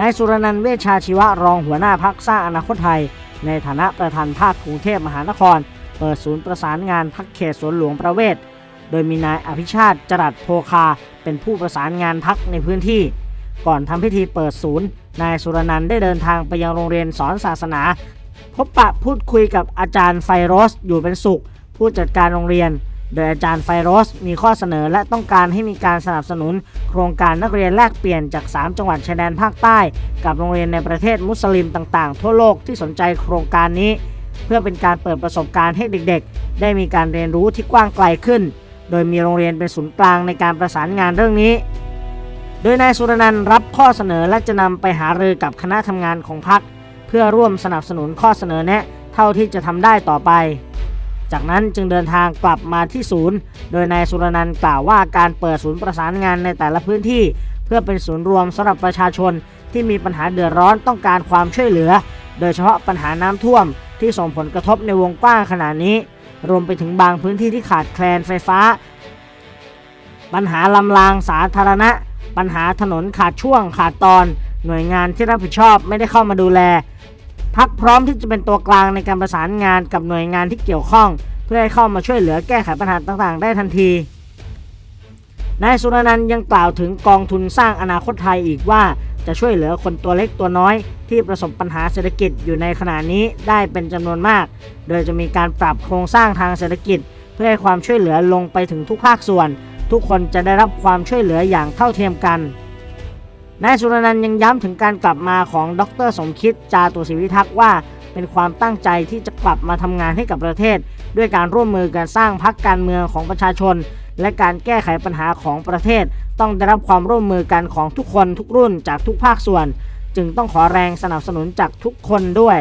นายสุรนันท์เวชชาชีวะรองหัวหน้าพักสร้างอนาคตไทย ในฐานะประธานภาคกรุงเทพมหานคร เปิดศูนย์ประสานงานพักเขตสวนหลวงประเวศ โดยมีนายอภิชาติจรัสโพคา เป็นผู้ประสานงานพักในพื้นที่ ก่อนทำพิธีเปิดศูนย์ นายสุรนันท์ได้เดินทางไปยังโรงเรียนสอนศาสนา พบปะพูดคุยกับอาจารย์ไฟโรสอยู่เป็นสุข ผู้จัดการโรงเรียน โดยอาจารย์ไฟโรสมีข้อเสนอและต้องการให้มีการสนับสนุน โครงการนักเรียนแลกเปลี่ยนจาก 3 จังหวัดชายแดนภาคใต้ กับโรงเรียนในประเทศมุสลิมต่างๆ ทั่วโลกที่สนใจโครงการนี้ เพื่อเป็นการเปิดประสบการณ์ให้เด็กๆ ได้มีการเรียนรู้ที่กว้างไกลขึ้น โดยมีโรงเรียนเป็นศูนย์กลางในการประสานงานเรื่องนี้ โดยนายสุรนันท์รับข้อเสนอและจะนำไปหารือกับคณะทำงานของพรรคเพื่อร่วมสนับสนุนข้อเสนอแนะ เท่าที่จะทำได้ต่อไป จากนั้นจึงเดินทางกลับมาที่ศูนย์ โดยนายสุรนันท์กล่าวว่าการเปิดศูนย์ประสานงานในแต่ละพื้นที่ เพื่อเป็นศูนย์รวมสำหรับประชาชนที่มีปัญหาเดือดร้อนต้องการความช่วยเหลือ โดยเฉพาะปัญหาน้ำท่วมที่ส่งผลกระทบในวงกว้างขนาดนี้ รวมไปถึงบางพื้นที่ที่ขาดแคลนไฟฟ้า ปัญหาลำรางสาธารณะ ปัญหาถนนขาดช่วงขาดตอน หน่วยงานที่รับผิดชอบไม่ได้เข้ามาดูแล พักพร้อมที่จะเป็นตัวกลางในการประสานงานกับหน่วยงานที่เกี่ยวข้อง เพื่อให้เข้ามาช่วยเหลือแก้ไขปัญหาต่างๆ ได้ทันที นายสุรนันท์ยังกล่าวถึงกองทุนสร้างอนาคตไทยอีกว่า จะช่วยเหลือคนตัวเล็กตัวน้อย ที่ประสบปัญหาเศรษฐกิจอยู่ในขณะนี้ได้เป็นจำนวนมาก โดยจะมีการปรับโครงสร้างทางเศรษฐกิจ เพื่อให้ความช่วยเหลือลงไปถึงทุกภาคส่วน ทุกคนจะได้รับความช่วยเหลืออย่างเท่าเทียมกัน นายสุรนันท์ยังย้ำถึงการกลับมาของดรสมคิดจาตุศิวิทักษ์ว่า เป็นความตั้งใจที่จะกลับมาทำงานให้กับประเทศ ด้วยการร่วมมือกันสร้างพักการเมืองของประชาชน และการแก้ไขปัญหาของประเทศ ต้องได้รับความร่วมมือกันของทุกคนทุกรุ่นจากทุกภาคส่วน จึงต้องขอแรงสนับสนุนจากทุกคนด้วย